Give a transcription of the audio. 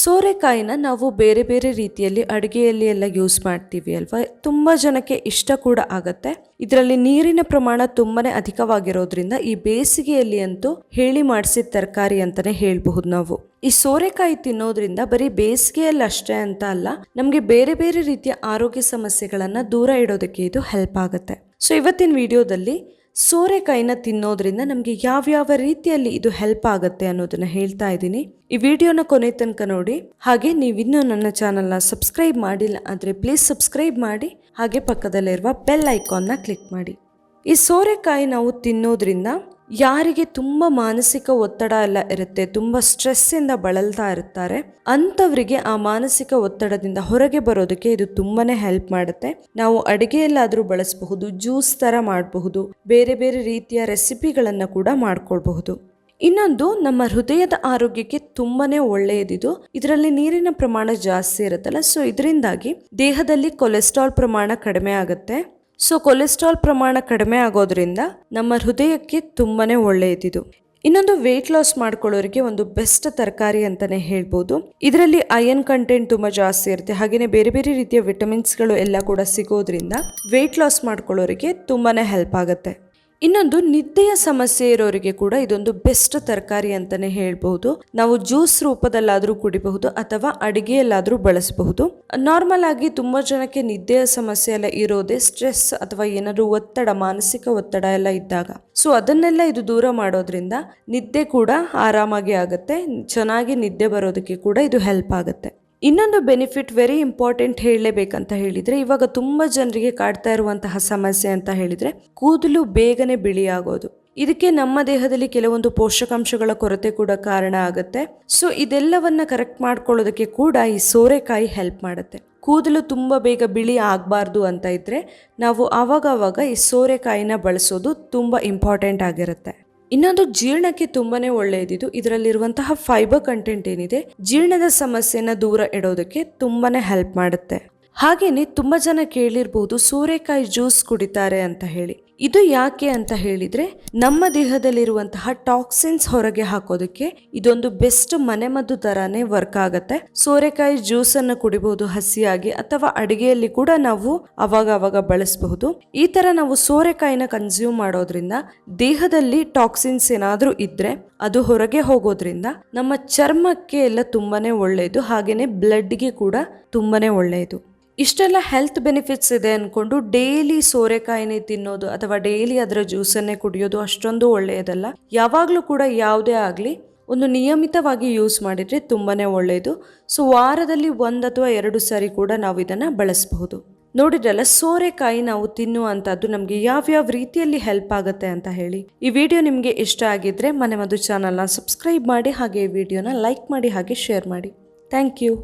ಸೋರೆಕಾಯಿನ ನಾವು ಬೇರೆ ಬೇರೆ ರೀತಿಯಲ್ಲಿ ಅಡುಗೆಯಲ್ಲಿ ಎಲ್ಲ ಯೂಸ್ ಮಾಡ್ತೀವಿ ಅಲ್ವಾ? ತುಂಬ ಜನಕ್ಕೆ ಇಷ್ಟ ಕೂಡ ಆಗತ್ತೆ. ಇದರಲ್ಲಿ ನೀರಿನ ಪ್ರಮಾಣ ತುಂಬಾನೇ ಅಧಿಕವಾಗಿರೋದ್ರಿಂದ ಈ ಬೇಸಿಗೆಯಲ್ಲಿ ಅಂತೂ ಹೇಳಿ ಮಾಡಿಸಿದ ತರಕಾರಿ ಅಂತಾನೆ ಹೇಳ್ಬಹುದು ನಾವು. ಈ ಸೋರೆಕಾಯಿ ತಿನ್ನೋದ್ರಿಂದ ಬರೀ ಬೇಸಿಗೆಯಲ್ಲಿ ಅಷ್ಟೇ ಅಂತ ಅಲ್ಲ, ನಮಗೆ ಬೇರೆ ಬೇರೆ ರೀತಿಯ ಆರೋಗ್ಯ ಸಮಸ್ಯೆಗಳನ್ನು ದೂರ ಇಡೋದಕ್ಕೆ ಇದು ಹೆಲ್ಪ್ ಆಗುತ್ತೆ. ಸೊ ಇವತ್ತಿನ ವಿಡಿಯೋದಲ್ಲಿ ಸೋರೆಕಾಯಿನ ತಿನ್ನೋದ್ರಿಂದ ನಮಗೆ ಯಾವ್ಯಾವ ರೀತಿಯಲ್ಲಿ ಇದು ಹೆಲ್ಪ್ ಆಗುತ್ತೆ ಅನ್ನೋದನ್ನ ಹೇಳ್ತಾ ಇದ್ದೀನಿ. ಈ ವಿಡಿಯೋನ ಕೊನೆ ತನಕ ನೋಡಿ. ಹಾಗೆ ನೀವಿನ್ನೂ ನನ್ನ ಚಾನಲ್ನ ಸಬ್ಸ್ಕ್ರೈಬ್ ಮಾಡಿಲ್ಲ ಆದರೆ ಪ್ಲೀಸ್ ಸಬ್ಸ್ಕ್ರೈಬ್ ಮಾಡಿ. ಹಾಗೆ ಪಕ್ಕದಲ್ಲಿರುವ ಬೆಲ್ ಐಕಾನ್ನ ಕ್ಲಿಕ್ ಮಾಡಿ. ಈ ಸೋರೆಕಾಯಿ ನಾವು ತಿನ್ನೋದ್ರಿಂದ ಯಾರಿಗೆ ತುಂಬ ಮಾನಸಿಕ ಒತ್ತಡ ಎಲ್ಲ ಇರುತ್ತೆ, ತುಂಬ ಸ್ಟ್ರೆಸ್ಸಿಂದ ಬಳಲ್ತಾ ಇರ್ತಾರೆ, ಅಂಥವರಿಗೆ ಆ ಮಾನಸಿಕ ಒತ್ತಡದಿಂದ ಹೊರಗೆ ಬರೋದಕ್ಕೆ ಇದು ತುಂಬಾನೇ ಹೆಲ್ಪ್ ಮಾಡುತ್ತೆ. ನಾವು ಅಡುಗೆಯಲ್ಲಾದರೂ ಬಳಸಬಹುದು ಜ್ಯೂಸ್ ಥರ ಮಾಡಬಹುದು, ಬೇರೆ ಬೇರೆ ರೀತಿಯ ರೆಸಿಪಿಗಳನ್ನು ಕೂಡ ಮಾಡ್ಕೊಳ್ಬಹುದು. ಇನ್ನೊಂದು, ನಮ್ಮ ಹೃದಯದ ಆರೋಗ್ಯಕ್ಕೆ ತುಂಬಾನೇ ಒಳ್ಳೆಯದಿದು. ಇದರಲ್ಲಿ ನೀರಿನ ಪ್ರಮಾಣ ಜಾಸ್ತಿ ಇರುತ್ತಲ್ಲ ಸೊ ಇದರಿಂದಾಗಿ ದೇಹದಲ್ಲಿ ಕೊಲೆಸ್ಟ್ರಾಲ್ ಪ್ರಮಾಣ ಕಡಿಮೆ ಆಗುತ್ತೆ. ಸೊ ಕೊಲೆಸ್ಟ್ರಾಲ್ ಪ್ರಮಾಣ ಕಡಿಮೆ ಆಗೋದ್ರಿಂದ ನಮ್ಮ ಹೃದಯಕ್ಕೆ ತುಂಬಾನೇ ಒಳ್ಳೆಯದಿದು. ಇನ್ನೊಂದು ವೆಯ್ಟ್ ಲಾಸ್ ಮಾಡ್ಕೊಳ್ಳೋರಿಗೆ ಒಂದು ಬೆಸ್ಟ್ ತರಕಾರಿ ಅಂತಾನೆ ಹೇಳ್ಬೋದು. ಇದರಲ್ಲಿ ಅಯನ್ ಕಂಟೆಂಟ್ ತುಂಬಾ ಜಾಸ್ತಿ ಇರುತ್ತೆ. ಹಾಗೆಯೇ ಬೇರೆ ಬೇರೆ ರೀತಿಯ ವಿಟಮಿನ್ಸ್ಗಳು ಎಲ್ಲ ಕೂಡ ಸಿಗೋದ್ರಿಂದ ವೆಯ್ಟ್ ಲಾಸ್ ಮಾಡ್ಕೊಳ್ಳೋರಿಗೆ ತುಂಬಾನೇ ಹೆಲ್ಪ್ ಆಗುತ್ತೆ. ಇನ್ನೊಂದು ನಿದ್ದೆಯ ಸಮಸ್ಯೆ ಇರೋರಿಗೆ ಕೂಡ ಇದೊಂದು ಬೆಸ್ಟ್ ತರಕಾರಿ ಅಂತಾನೆ ಹೇಳ್ಬಹುದು. ನಾವು ಜ್ಯೂಸ್ ರೂಪದಲ್ಲಾದರೂ ಕುಡಿಬಹುದು ಅಥವಾ ಅಡಿಗೆಯಲ್ಲಾದರೂ ಬಳಸಬಹುದು. ನಾರ್ಮಲ್ ಆಗಿ ತುಂಬಾ ಜನಕ್ಕೆ ನಿದ್ದೆಯ ಸಮಸ್ಯೆ ಎಲ್ಲ ಇರೋದೇ ಸ್ಟ್ರೆಸ್ ಅಥವಾ ಏನಾದರೂ ಒತ್ತಡ, ಮಾನಸಿಕ ಒತ್ತಡ ಎಲ್ಲ ಇದ್ದಾಗ. ಸೊ ಅದನ್ನೆಲ್ಲ ಇದು ದೂರ ಮಾಡೋದ್ರಿಂದ ನಿದ್ದೆ ಕೂಡ ಆರಾಮಾಗಿ ಆಗುತ್ತೆ. ಚೆನ್ನಾಗಿ ನಿದ್ದೆ ಬರೋದಕ್ಕೆ ಕೂಡ ಇದು ಹೆಲ್ಪ್ ಆಗುತ್ತೆ. ಇನ್ನೊಂದು ಬೆನಿಫಿಟ್ ವೆರಿ ಇಂಪಾರ್ಟೆಂಟ್ ಹೇಳಲೇಬೇಕಂತ ಹೇಳಿದರೆ, ಇವಾಗ ತುಂಬ ಜನರಿಗೆ ಕಾಡ್ತಾ ಇರುವಂತಹ ಸಮಸ್ಯೆ ಅಂತ ಹೇಳಿದರೆ, ಕೂದಲು ಬೇಗನೆ ಬಿಳಿಯಾಗೋದು. ಇದಕ್ಕೆ ನಮ್ಮ ದೇಹದಲ್ಲಿ ಕೆಲವೊಂದು ಪೋಷಕಾಂಶಗಳ ಕೊರತೆ ಕೂಡ ಕಾರಣ ಆಗುತ್ತೆ. ಸೊ ಇದೆಲ್ಲವನ್ನ ಕರೆಕ್ಟ್ ಮಾಡ್ಕೊಳ್ಳೋದಕ್ಕೆ ಕೂಡ ಈ ಸೋರೆಕಾಯಿ ಹೆಲ್ಪ್ ಮಾಡುತ್ತೆ. ಕೂದಲು ತುಂಬ ಬೇಗ ಬಿಳಿ ಆಗಬಾರ್ದು ಅಂತ ಇದ್ರೆ, ನಾವು ಆವಾಗವಾಗ ಆವಾಗ ಈ ಸೋರೆಕಾಯಿನ ಬಳಸೋದು ತುಂಬ ಇಂಪಾರ್ಟೆಂಟ್ ಆಗಿರುತ್ತೆ. ಇನ್ನೊಂದು ಜೀರ್ಣಕ್ಕೆ ತುಂಬಾನೇ ಒಳ್ಳೆಯದಿದು ಇದರಲ್ಲಿರುವಂತಹ ಫೈಬರ್ ಕಂಟೆಂಟ್ ಏನಿದೆ, ಜೀರ್ಣದ ಸಮಸ್ಯೆನ ದೂರ ಇಡೋದಕ್ಕೆ ತುಂಬಾನೇ ಹೆಲ್ಪ್ ಮಾಡುತ್ತೆ. ಹಾಗೇನೆ ತುಂಬಾ ಜನ ಕೇಳಿರ್ಬೋದು ಸೂರೆಕಾಯಿ ಜ್ಯೂಸ್ ಕುಡಿತಾರೆ ಅಂತ ಹೇಳಿ. ಇದು ಯಾಕೆ ಅಂತ ಹೇಳಿದ್ರೆ ನಮ್ಮ ದೇಹದಲ್ಲಿರುವಂತಹ ಟಾಕ್ಸಿನ್ಸ್ ಹೊರಗೆ ಹಾಕೋದಕ್ಕೆ ಇದೊಂದು ಬೆಸ್ಟ್ ಮನೆಮದ್ದು ತರಾನೇ ವರ್ಕ್ ಆಗತ್ತೆ. ಸೋರೆಕಾಯಿ ಜ್ಯೂಸ್ ಅನ್ನು ಕುಡಿಬಹುದು ಹಸಿಯಾಗಿ ಅಥವಾ ಅಡಿಗೆಯಲ್ಲಿ ಕೂಡ ನಾವು ಅವಾಗ ಅವಾಗ ಬಳಸಬಹುದು. ಈ ತರ ನಾವು ಸೋರೆಕಾಯಿನ ಕನ್ಸ್ಯೂಮ್ ಮಾಡೋದ್ರಿಂದ ದೇಹದಲ್ಲಿ ಟಾಕ್ಸಿನ್ಸ್ ಏನಾದ್ರೂ ಇದ್ರೆ ಅದು ಹೊರಗೆ ಹೋಗೋದ್ರಿಂದ ನಮ್ಮ ಚರ್ಮಕ್ಕೆ ಎಲ್ಲ ತುಂಬಾನೇ ಒಳ್ಳೆಯದು ಹಾಗೇನೆ ಬ್ಲಡ್ಗೆ ಕೂಡ ತುಂಬಾನೇ ಒಳ್ಳೆಯದು ಇಷ್ಟೆಲ್ಲ ಹೆಲ್ತ್ ಬೆನಿಫಿಟ್ಸ್ ಇದೆ ಅಂದ್ಕೊಂಡು ಡೈಲಿ ಸೋರೆಕಾಯಿನೇ ತಿನ್ನೋದು ಅಥವಾ ಡೈಲಿ ಅದರ ಜ್ಯೂಸನ್ನೇ ಕುಡಿಯೋದು ಅಷ್ಟೊಂದು ಒಳ್ಳೆಯದಲ್ಲ. ಯಾವಾಗಲೂ ಕೂಡ ಯಾವುದೇ ಆಗಲಿ ಒಂದು ನಿಯಮಿತವಾಗಿ ಯೂಸ್ ಮಾಡಿದರೆ ತುಂಬಾನೇ ಒಳ್ಳೆಯದು. ಸೊ ವಾರದಲ್ಲಿ ಒಂದು ಅಥವಾ ಎರಡು ಸಾರಿ ಕೂಡ ನಾವು ಇದನ್ನು ಬಳಸಬಹುದು. ನೋಡಿದ್ರಲ್ಲ, ಸೋರೆಕಾಯಿ ನಾವು ತಿನ್ನುವಂಥದ್ದು ನಮಗೆ ಯಾವ್ಯಾವ ರೀತಿಯಲ್ಲಿ ಹೆಲ್ಪ್ ಆಗುತ್ತೆ ಅಂತ ಹೇಳಿ. ಈ ವಿಡಿಯೋ ನಿಮಗೆ ಇಷ್ಟ ಆಗಿದ್ರೆ ಮನೆ ಮದು ಚಾನಲ್ನ ಸಬ್ಸ್ಕ್ರೈಬ್ ಮಾಡಿ ಹಾಗೆ ಈ ವಿಡಿಯೋನ ಲೈಕ್ ಮಾಡಿ ಹಾಗೆ ಶೇರ್ ಮಾಡಿ. Thank you